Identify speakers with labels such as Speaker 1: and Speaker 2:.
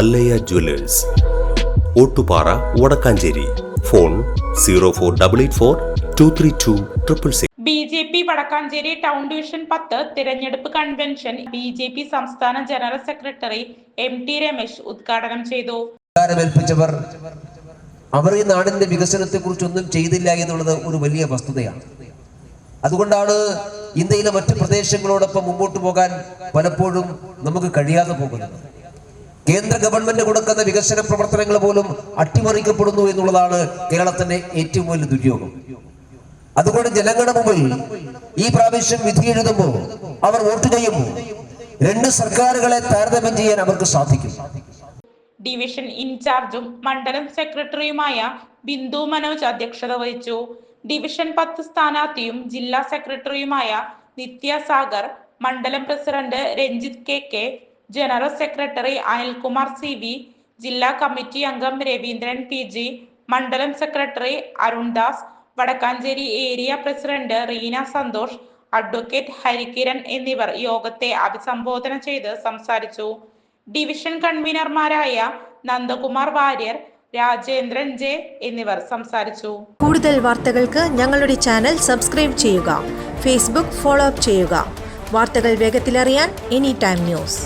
Speaker 1: Mallayya jewellers. Ottupara Vadakkanchery. Phone zero four double eight four two three two triple six.
Speaker 2: B J P Vadakkanchery town division പത്ത് തിരഞ്ഞെടുപ്പ് convention B J P സംസ്ഥാന general secretary M T Ramesh ഉദ്ഘാടനം ചെയ്തു.
Speaker 3: ഏൽപ്പിച്ചവർ അവർ ഈ നാടിന്റെ വികസനത്തെ കുറിച്ചൊന്നും ചെയ്തില്ല എന്നുള്ളത് ഒരു വലിയ വസ്തുതയാണ്. അതുകൊണ്ടാണ് ഇന്ത്യയിലെ മറ്റു പ്രദേശങ്ങളോടൊപ്പം മുമ്പോട്ട് പോകാൻ പലപ്പോഴും നമുക്ക് കഴിയാതെ പോകുന്നത്. കേന്ദ്ര ഗവൺമെന്റ് കൊടുക്കുന്ന വികസന പ്രവർത്തനങ്ങൾ പോലും അട്ടിമറിക്കപ്പെടുന്നു എന്നുള്ളതാണ് കേരളത്തിന്റെ ഏറ്റവും വലിയ ദുര്യോഗം. അതുകൊണ്ട് ജനങ്ങളുടെ മുമ്പിൽ ഈ പ്രാവശ്യം വിധി എഴുതുമ്പോൾ അവർ വോട്ട് ചെയ്യുമ്പോൾ രണ്ട് സർക്കാരുകളെ താരതമ്യം ചെയ്യാൻ അവർക്ക് സാധിക്കും.
Speaker 2: ഡിവിഷൻ ഇൻചാർജും മണ്ഡലം സെക്രട്ടറിയുമായ ബിന്ദു മനോജ് അധ്യക്ഷത വഹിച്ചു. ഡിവിഷൻ പത്ത് സ്ഥാനാർത്ഥിയും ജില്ലാ സെക്രട്ടറിയുമായ നിത്യ സാഗർ മണ്ഡലം president Ranjith K K general secretary Anilkumar C V ജില്ലാ കമ്മിറ്റി അംഗം രവീന്ദ്രൻ പി ജി മണ്ഡലം secretary Arundas Vadakkanchery area president Reena Santhosh advocate Harikiran എന്നിവർ യോഗത്തെ അഭിസംബോധന ചെയ്ത് സംസാരിച്ചു. ഡിവിഷൻ കൺവീനർമാരായ നന്ദകുമാർ വാര്യർ രാജേന്ദ്രൻ ജെ എന്നിവർ സംസാരിച്ചു.
Speaker 4: കൂടുതൽ വാർത്തകൾക്ക് ഞങ്ങളുടെ ചാനൽ സബ്സ്ക്രൈബ് ചെയ്യുക ഫേസ്ബുക്ക് ഫോളോ അപ്പ് ചെയ്യുക. വാർത്തകൾ വേഗത്തിലറിയാൻ എനി ടൈം ന്യൂസ്.